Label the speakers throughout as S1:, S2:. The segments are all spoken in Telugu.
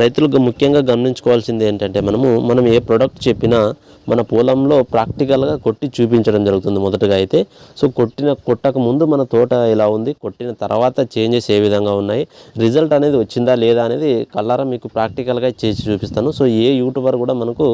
S1: రైతులకు ముఖ్యంగా గమనించుకోవాల్సింది ఏంటంటే మనము మనం ఏ ప్రోడక్ట్ చెప్పినా మన పొలంలో ప్రాక్టికల్గా కొట్టి చూపించడం జరుగుతుంది మొదటగా అయితే. సో కొట్టిన కొట్టక ముందు మన తోట ఎలా ఉంది కొట్టిన తర్వాత చేంజెస్ ఏ విధంగా ఉన్నాయి రిజల్ట్ అనేది వచ్చిందా లేదా అనేది కల్లారా మీకు ప్రాక్టికల్గా చేసి చూపిస్తాను. సో ఏ యూట్యూబర్ కూడా మనకు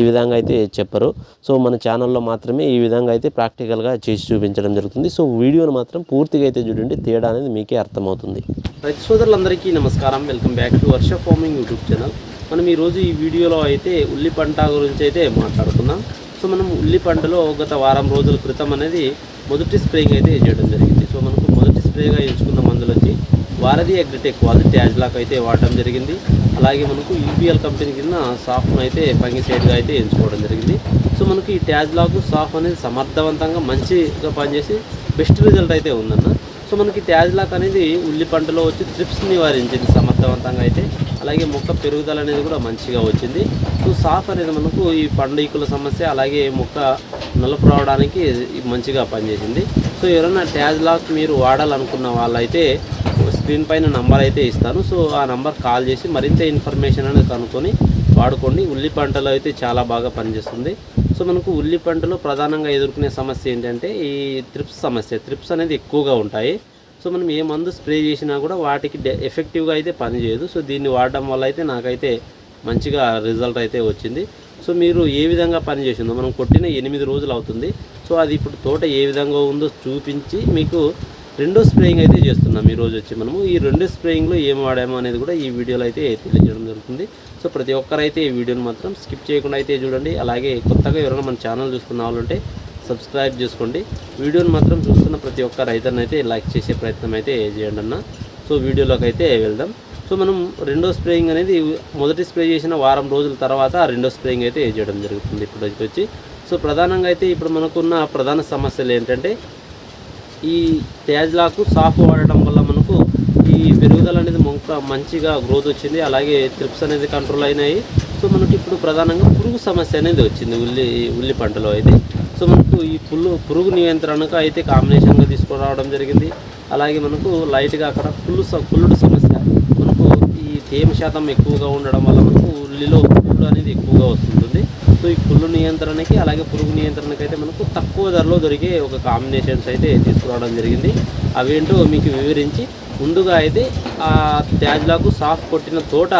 S1: ఈ విధంగా అయితే చెప్పరు. సో మన ఛానల్లో మాత్రమే ఈ విధంగా అయితే ప్రాక్టికల్గా చేసి చూపించడం జరుగుతుంది. సో వీడియోను మాత్రం పూర్తిగా అయితే చూడండి తేడా అనేది మీకే అర్థమవుతుంది. రైతు సోదరులందరికీ నమస్కారం. Welcome back to Varsha farming YouTube channel మనం ఈరోజు ఈ వీడియోలో అయితే ఉల్లి పంట గురించి అయితే మాట్లాడుకుందాం. సో మనం ఉల్లి పంటలో గత వారం రోజుల క్రితం అనేది మొదటి స్ప్రేయింగ్ అయితే చేయడం జరిగింది. సో మనకు మొదటి స్ప్రేగా ఎంచుకున్న మందులు వచ్చి వారధి అగ్రిటెక్ వాళ్ళు ట్యాజ్లాక్ అయితే వాడడం జరిగింది. అలాగే మనకు యూపీఎల్ కంపెనీ కింద సాఫ్ను అయితే ఫంగిసైడ్గా అయితే ఎంచుకోవడం జరిగింది. సో మనకి ఈ ట్యాజ్లాక్ సాఫ్ అనేది సమర్థవంతంగా మంచిగా పనిచేసి బెస్ట్ రిజల్ట్ అయితే ఉందన్న. సో మనకి ట్యాజ్లాక్ అనేది ఉల్లి పంటలో వచ్చి ట్రిప్స్ నివారించింది సమర్థవంతంగా అయితే. అలాగే మొక్క పెరుగుదల అనేది కూడా మంచిగా వచ్చింది. సో సాఫ్ అనేది మనకు ఈ పండుగల సమస్య అలాగే మొక్క నలుపు రావడానికి మంచిగా పనిచేసింది. సో ఎవరైనా ట్యాజ్లాక్ మీరు వాడాలనుకున్న వాళ్ళైతే స్క్రీన్ పైన నంబర్ అయితే ఇస్తాను. సో ఆ నంబర్ కాల్ చేసి మరింత ఇన్ఫర్మేషన్ అనేది కనుక్కొని వాడుకోండి. ఉల్లి పంటలో అయితే చాలా బాగా పనిచేస్తుంది. సో మనకు ఉల్లి పంటలో ప్రధానంగా ఎదుర్కొనే సమస్య ఏంటంటే ఈ త్రిప్స్ సమస్య. త్రిప్స్ అనేది ఎక్కువగా ఉంటాయి. సో మనం ఏ మందు స్ప్రే చేసినా కూడా వాటికి డె- ఎఫెక్టివ్గా అయితే పనిచేయదు సో దీన్ని వాడడం వల్ల అయితే నాకైతే మంచిగా రిజల్ట్ అయితే వచ్చింది. సో మీరు ఏ విధంగా పనిచేసిందో మనం కొట్టిన ఎనిమిది రోజులు అవుతుంది. సో అది ఇప్పుడు తోట ఏ విధంగా ఉందో చూపించి మీకు రెండో స్ప్రేయింగ్ అయితే చేస్తున్నాం. ఈ రోజు వచ్చి మనము. ఈ రెండో స్ప్రేయింగ్లో ఏం వాడాము అనేది కూడా ఈ వీడియోలో అయితే తెలియజేయడం జరుగుతుంది. సో ప్రతి ఒక్కరైతే ఈ వీడియోని మాత్రం స్కిప్ చేయకుండా అయితే చూడండి. అలాగే కొత్తగా ఎవరైనా మన ఛానల్ చూస్తున్న వాళ్ళు ఉంటే సబ్స్క్రైబ్ చేసుకోండి. వీడియోని మాత్రం చూస్తున్న ప్రతి ఒక్క రైతర్ని అయితే లైక్ చేసే ప్రయత్నం అయితే చేయండి అన్న. సో వీడియోలోకి అయితే వెళ్దాం. సో మనం రెండో స్ప్రేయింగ్ అనేది మొదటి స్ప్రే చేసిన వారం రోజుల తర్వాత రెండో స్ప్రేయింగ్ అయితే చేయడం జరుగుతుంది. ఇప్పుడు వచ్చి. సో ప్రధానంగా అయితే ఇప్పుడు మనకున్న ప్రధాన సమస్యలు ఏంటంటే ఈ తేజ్లాకు సాఫ్ వాడడం వల్ల మనకు ఈ పెరుగుదల అనేది మొక్క మంచిగా గ్రోత్ వచ్చింది. అలాగే ట్రిప్స్ అనేది కంట్రోల్ అయినాయి. సో మనకి ఇప్పుడు ప్రధానంగా పురుగు సమస్య అనేది వచ్చింది ఉల్లి ఉల్లి పంటలో అయితే. సో మనకు ఈ పుల్లు పురుగు నియంత్రణకు అయితే కాంబినేషన్గా తీసుకురావడం జరిగింది. అలాగే మనకు లైట్గా అక్కడ పుల్లు స- పుల్లుడు సమస్య. మనకు ఈ తేమ శాతం ఎక్కువగా ఉండడం వల్ల మనకు ఉల్లిలో పుల్లు అనేది ఎక్కువగా వస్తుంది. సో ఈ పుల్లు నియంత్రణకి అలాగే పురుగు నియంత్రణకి అయితే మనకు తక్కువ ధరలో దొరికే ఒక కాంబినేషన్స్ అయితే తీసుకురావడం జరిగింది. అవేంటో మీకు వివరించి ముందుగా అయితే ఆ త్యాజ్లాకు సాఫ్ కొట్టిన తోట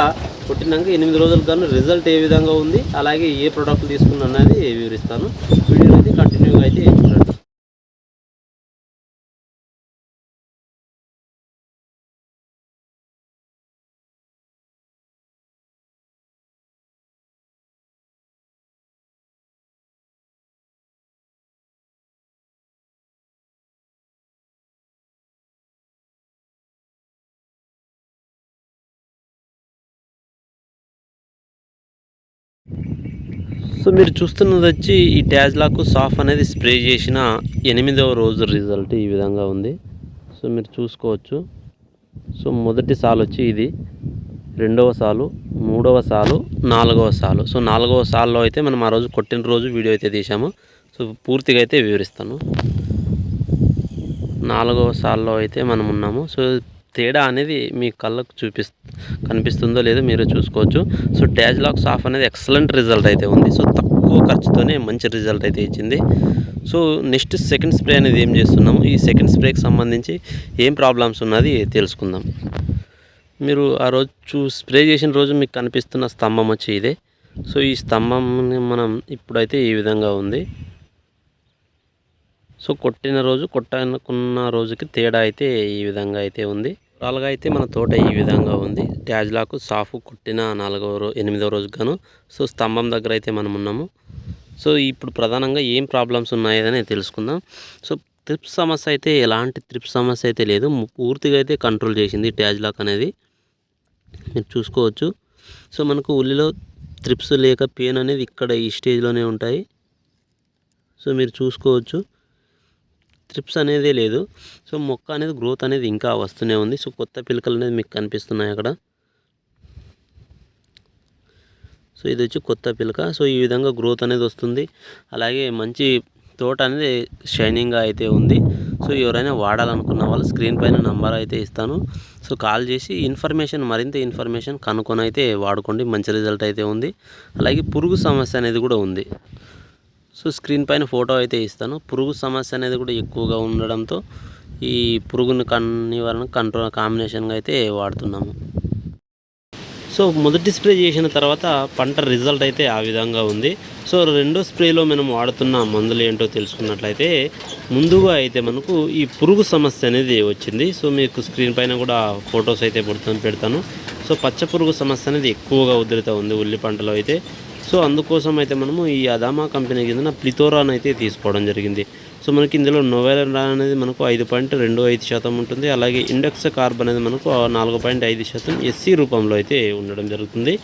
S1: కొట్టినాక ఎనిమిది రోజుల కానీ రిజల్ట్ ఏ విధంగా ఉంది అలాగే ఏ ప్రోడక్ట్ తీసుకున్నా అనేది వివరిస్తాను. వీడియో అయితే కంటిన్యూగా అయితే సో మీరు చూస్తున్నది వచ్చి ఈ ట్యాజ్లాకు సాఫ్ అనేది స్ప్రే చేసిన ఎనిమిదవ రోజు రిజల్ట్ ఈ విధంగా ఉంది. సో మీరు చూసుకోవచ్చు. సో మొదటి సాలు వచ్చి ఇది రెండవ సాలు మూడవ సాలు నాలుగవ సాలు. సో నాలుగవ సాల్లో అయితే మనం ఆ రోజు కొట్టిన రోజు వీడియో అయితే తీసాము సో పూర్తిగా అయితే వివరిస్తాను. నాలుగవ సాల్లో అయితే మనం ఉన్నాము. సో తేడా అనేది మీ కళ్ళకు చూపి కనిపిస్తుందో లేదో మీరు చూసుకోవచ్చు. సో ట్యాజ్ లాక్ సాఫ్ అనేది ఎక్సలెంట్ రిజల్ట్ అయితే ఉంది. సో తక్కువ ఖర్చుతోనే మంచి రిజల్ట్ అయితే ఇచ్చింది. సో నెక్స్ట్ సెకండ్ స్ప్రే అనేది ఏం చేస్తున్నాము? ఈ సెకండ్ స్ప్రేకి సంబంధించి ఏం ప్రాబ్లమ్స్ ఉన్నది తెలుసుకుందాం. మీరు ఆ రోజు చూ స్ప్రే చేసిన రోజు మీకు కనిపిస్తున్న స్తంభం వచ్చి ఇదే. సో ఈ స్తంభం మనం ఇప్పుడైతే ఈ విధంగా ఉంది. సో కొట్టిన రోజు కొట్టనుకున్న రోజుకి తేడా అయితే ఈ విధంగా అయితే ఉంది. ఓవరాల్గా అయితే మన తోట ఈ విధంగా ఉంది. ట్యాజ్లాకు సాఫ్ కొట్టిన నాలుగవ రోజు ఎనిమిదవ రోజు గాను సో స్తంభం దగ్గర అయితే మనం ఉన్నాము. సో ఇప్పుడు ప్రధానంగా ఏం ప్రాబ్లమ్స్ ఉన్నాయని తెలుసుకుందాం. సో త్రిప్స్ సమస్య అయితే ఎలాంటి త్రిప్స్ సమస్య అయితే లేదు. పూర్తిగా అయితే కంట్రోల్ చేసింది ట్యాజ్లాక్ అనేది. మీరు చూసుకోవచ్చు. సో మనకు ఉల్లిలో త్రిప్స్ లేక పెయిన్ అనేది ఇక్కడ ఈ స్టేజ్లోనే ఉంటాయి. సో మీరు చూసుకోవచ్చు. స్ట్రిప్స్ అనేది లేదు. సో మొక్క అనేది గ్రోత్ అనేది ఇంకా వస్తూనే ఉంది. సో కొత్త పిలకలు అనేది మీకు కనిపిస్తున్నాయి అక్కడ. సో ఇది వచ్చి కొత్త పిలక. సో ఈ విధంగా గ్రోత్ అనేది వస్తుంది. అలాగే మంచి తోట అనేది షైనింగ్గా అయితే ఉంది. సో ఎవరైనా వాడాలనుకున్న వాళ్ళు స్క్రీన్ పైన నంబర్ అయితే ఇస్తాను. సో కాల్ చేసి ఇన్ఫర్మేషన్ మరింత ఇన్ఫర్మేషన్ కనుక్కొని అయితే వాడుకోండి. మంచి రిజల్ట్ అయితే ఉంది. అలాగే పురుగు సమస్య అనేది కూడా ఉంది. సో స్క్రీన్ పైన ఫోటో అయితే ఇస్తాను. పురుగు సమస్య అనేది కూడా ఎక్కువగా ఉండడంతో ఈ పురుగుని కన్ నివారణ కంట్రోల్ కాంబినేషన్గా అయితే వాడుతున్నాము. సో మొదటి స్ప్రే చేసిన తర్వాత పంట రిజల్ట్ అయితే ఆ విధంగా ఉంది. సో రెండో స్ప్రేలో మనం వాడుతున్న మందులు ఏంటో తెలుసుకున్నట్లయితే ముందుగా అయితే మనకు ఈ పురుగు సమస్య అనేది వచ్చింది. సో మీకు స్క్రీన్ పైన కూడా ఫొటోస్ అయితే పెడతాను పెడతాను. సో పచ్చ పురుగు సమస్య అనేది ఎక్కువగా ఉధృత ఉంది ఉల్లి పంటలో అయితే. సో అందుకోసం అయితే మనము ఈ అదామా కంపెనీ కింద ప్లితోరాన్ అయితే తీసుకోవడం జరిగింది. సో మనకి ఇందులో నోవెల్ అనేది మనకు ఐదు పాయింట్ రెండు ఐదు శాతం ఉంటుంది. అలాగే ఇండెక్స్ కార్బ్ అనేది మనకు నాలుగు పాయింట్ ఐదు శాతం ఎస్సీ రూపంలో అయితే ఉండడం జరుగుతుంది.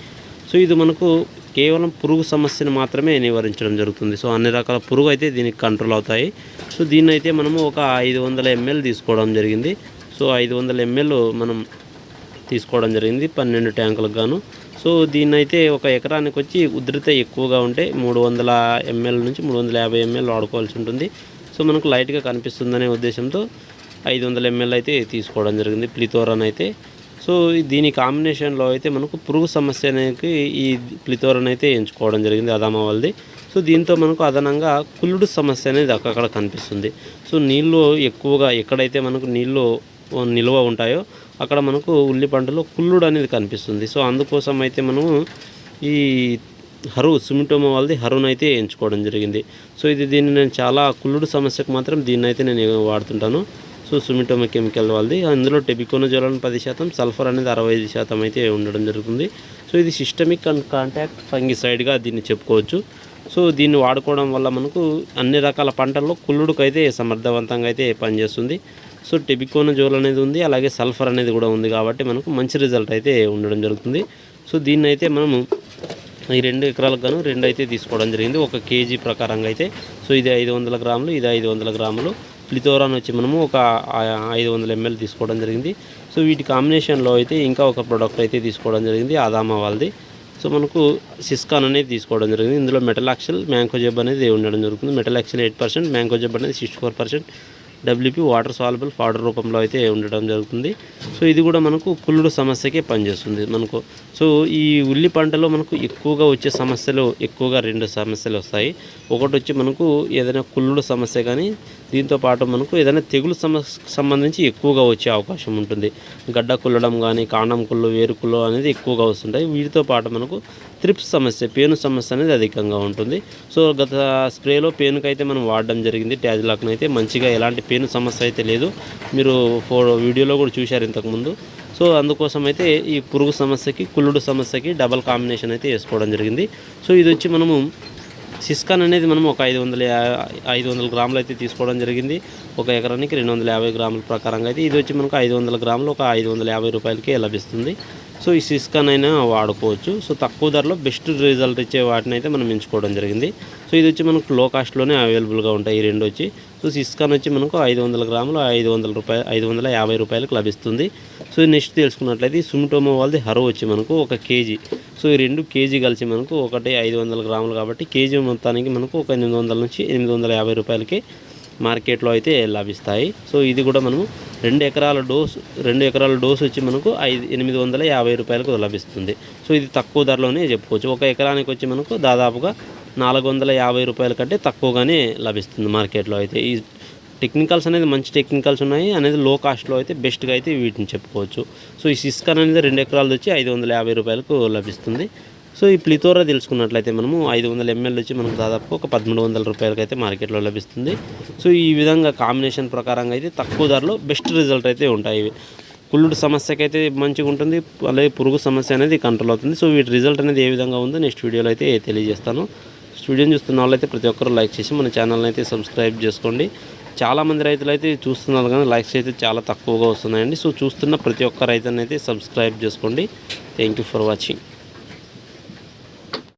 S1: సో ఇది మనకు కేవలం పురుగు సమస్యను మాత్రమే నివారించడం జరుగుతుంది. సో అన్ని రకాల పురుగు అయితే దీనికి కంట్రోల్ అవుతాయి. సో దీన్ని అయితే మనము ఒక ఐదు వందల ఎంఎల్ తీసుకోవడం జరిగింది. సో ఐదు వందల ఎంఎల్ మనం తీసుకోవడం జరిగింది పన్నెండు ట్యాంకులకు గాను. సో దీన్ని అయితే ఒక ఎకరానికి వచ్చి ఉధృత ఎక్కువగా ఉంటే మూడు వందల ఎంఎల్ నుంచి మూడు వందల యాభై ఎంఎల్ వాడుకోవాల్సి ఉంటుంది. సో మనకు లైట్గా కనిపిస్తుందనే ఉద్దేశంతో ఐదు వందల ఎంఎల్ అయితే తీసుకోవడం జరిగింది ప్లితోరన్ అయితే. సో దీని కాంబినేషన్లో అయితే మనకు పురుగు సమస్య అనేది ఈ ప్లితోరన్ అయితే ఎంచుకోవడం జరిగింది అదామా వాళ్ళది. సో దీంతో మనకు అదనంగా కుళ్ళుడు సమస్య అనేది అక్కడక్కడ కనిపిస్తుంది. సో నీళ్ళు ఎక్కువగా ఎక్కడైతే మనకు నీళ్ళు నిల్వ ఉంటాయో అక్కడ మనకు ఉల్లి పంటలో కుళ్ళుడు అనేది కనిపిస్తుంది. సో అందుకోసం అయితే మనము ఈ హరు సుమిటోమో వాళ్ళది హరును అయితే ఎంచుకోవడం జరిగింది. సో ఇది దీన్ని నేను చాలా కుళ్ళుడు సమస్యకు మాత్రం దీన్ని అయితే నేను వాడుతుంటాను. సో సుమిటోమో కెమికల్ వాళ్ళది. అందులో టెబికోనజోలన్ పది శాతం సల్ఫర్ అనేది అరవై ఐదు శాతం అయితే ఉండడం జరుగుతుంది. సో ఇది సిస్టమిక్ అండ్ కాంటాక్ట్ ఫంగిసైడ్గా దీన్ని చెప్పుకోవచ్చు. సో దీన్ని వాడుకోవడం వల్ల మనకు అన్ని రకాల పంటల్లో కుళ్ళుడుకు అయితే సమర్థవంతంగా అయితే పనిచేస్తుంది. సో టెబికోనజోల్ అనేది ఉంది అలాగే సల్ఫర్ అనేది కూడా ఉంది కాబట్టి మనకు మంచి రిజల్ట్ అయితే ఉండడం జరుగుతుంది. సో దీన్ని అయితే మనము ఈ రెండు ఎకరాలకు గాను రెండు అయితే తీసుకోవడం జరిగింది. ఒక కేజీ ప్రకారంగా అయితే. సో ఇది ఐదు వందల గ్రాములు ఇది ఐదు వందల గ్రాములు. ప్లితోరాన్ వచ్చి మనము ఒక ఐదు వందల ఎంఎల్ తీసుకోవడం జరిగింది. సో వీటి కాంబినేషన్లో అయితే ఇంకా ఒక ప్రోడక్ట్ అయితే తీసుకోవడం జరిగింది ఆదామా వాళ్ళది. సో మనకు సిస్కాన్ అనేది తీసుకోవడం జరిగింది. ఇందులో మెటలాక్సల్ మ్యాంకోజెబ్ అనేది ఉండడం జరుగుతుంది. మెటలాక్సల్ ఎయిట్ పర్సెంట్ మ్యాంకోజెబ్ అనేది sixty four percent. W P water soluble powder రూపంలో అయితే ఉండడం జరుగుతుంది. సో ఇది కూడా మనకు కుళ్ళుడు సమస్యకే పనిచేస్తుంది మనకు. సో ఈ ఉల్లి పంటలో మనకు ఎక్కువగా వచ్చే సమస్యలు ఎక్కువగా రెండు సమస్యలు వస్తాయి. ఒకటి వచ్చి మనకు ఏదైనా కుళ్ళుడు సమస్య కానీ దీంతో పాటు మనకు ఏదైనా తెగులు సంబంధించి ఎక్కువగా వచ్చే అవకాశం ఉంటుంది. గడ్డ కుల్లడం కానీ కాండం కుళ్ళు వేరు కుళ్ళు అనేది ఎక్కువగా వస్తుంటాయి. వీటితో పాటు మనకు త్రిప్స్ సమస్య పేను సమస్య అనేది అధికంగా ఉంటుంది. సో గత స్ప్రేలో పేనుకైతే మనం వాడడం జరిగింది. ట్యాజ్లాక్ను అయితే మంచిగా ఎలాంటి పేను సమస్య అయితే లేదు. మీరు ఫో వీడియోలో కూడా చూశారు ఇంతకుముందు. సో అందుకోసం అయితే ఈ పురుగు సమస్యకి కుళ్ళుడు సమస్యకి డబల్ కాంబినేషన్ అయితే వేసుకోవడం జరిగింది. సో ఇది వచ్చి మనము సిస్కాన్ అనేది మనం ఒక ఐదు వందల ఐదు వందల గ్రాములు అయితే తీసుకోవడం జరిగింది. ఒక ఎకరానికి రెండు వందల యాభై గ్రాముల ప్రకారంగా అయితే ఇది వచ్చి మనకు ఐదు వందల గ్రాములు ఒక ఐదు వందల యాభై రూపాయలకే లభిస్తుంది. సో ఈ సిస్కాన్ అయినా వాడుకోవచ్చు. సో తక్కువ ధరలో బెస్ట్ రిజల్ట్ ఇచ్చే వాటిని అయితే మనం ఎంచుకోవడం జరిగింది. సో ఇది వచ్చి మనకు లో కాస్ట్లోనే అవైలబుల్గా ఉంటాయి ఈ రెండు వచ్చి. సో సిస్కాన్ వచ్చి మనకు ఐదు వందల గ్రాములు ఐదు వందల రూపాయలు ఐదు వందల యాభై రూపాయలకు లభిస్తుంది. సో నెక్స్ట్ తెలుసుకున్నట్లయితే సుమిటోమో వాళ్ళది హరో వచ్చి మనకు ఒక కేజీ. సో ఈ రెండు కేజీ కలిసి మనకు ఒకటి ఐదు వందల గ్రాములు కాబట్టి కేజీ మొత్తానికి మనకు ఒక ఎనిమిది వందల నుంచి ఎనిమిది వందల యాభై రూపాయలకి మార్కెట్లో అయితే లభిస్తాయి. సో ఇది కూడా మనము రెండు ఎకరాల డోస్ రెండు ఎకరాల డోస్ వచ్చి మనకు ఐదు ఎనిమిది వందల యాభై రూపాయలకు లభిస్తుంది. సో ఇది తక్కువ ధరలోనే చెప్పుకోవచ్చు. ఒక ఎకరానికి వచ్చి మనకు దాదాపుగా నాలుగు వందల యాభై రూపాయల కంటే తక్కువగానే లభిస్తుంది మార్కెట్లో అయితే. ఈ టెక్నికల్స్ అనేది మంచి టెక్నికల్స్ ఉన్నాయి. అనేది లో కాస్ట్లో అయితే బెస్ట్గా అయితే వీటిని చెప్పుకోవచ్చు. సో ఈ సిస్కన్ అనేది రెండు ఎకరాలు వచ్చి ఐదు వందల యాభై రూపాయలకు లభిస్తుంది. సో ఈ ప్లితోరా తెలుసుకున్నట్లయితే మనము ఐదు వందల ఎంఎల్ వచ్చి మనకు దాదాపు ఒక పదమూడు వందల రూపాయలకి అయితే మార్కెట్లో లభిస్తుంది. సో ఈ విధంగా కాంబినేషన్ ప్రకారంగా అయితే తక్కువ ధరలో బెస్ట్ రిజల్ట్ అయితే ఉంటాయి. ఇవి కుళ్ళుడు సమస్యకి అయితే మంచిగా ఉంటుంది అలాగే పురుగు సమస్య అనేది కంట్రోల్ అవుతుంది. సో వీటి రిజల్ట్ అనేది ఏ విధంగా ఉందో నెక్స్ట్ వీడియోలో అయితే తెలియజేస్తాను. వీడియోని చూస్తున్న వాళ్ళైతే ప్రతి ఒక్కరు లైక్ చేసి మన ఛానల్ని అయితే సబ్స్క్రైబ్ చేసుకోండి. చాలామంది రైతులు అయితే చూస్తున్నారు కానీ లైక్స్ అయితే చాలా తక్కువగా వస్తున్నాయండి. సో చూస్తున్న ప్రతి ఒక్క రైతుని అయితే సబ్స్క్రైబ్ చేసుకోండి. Thank you for watching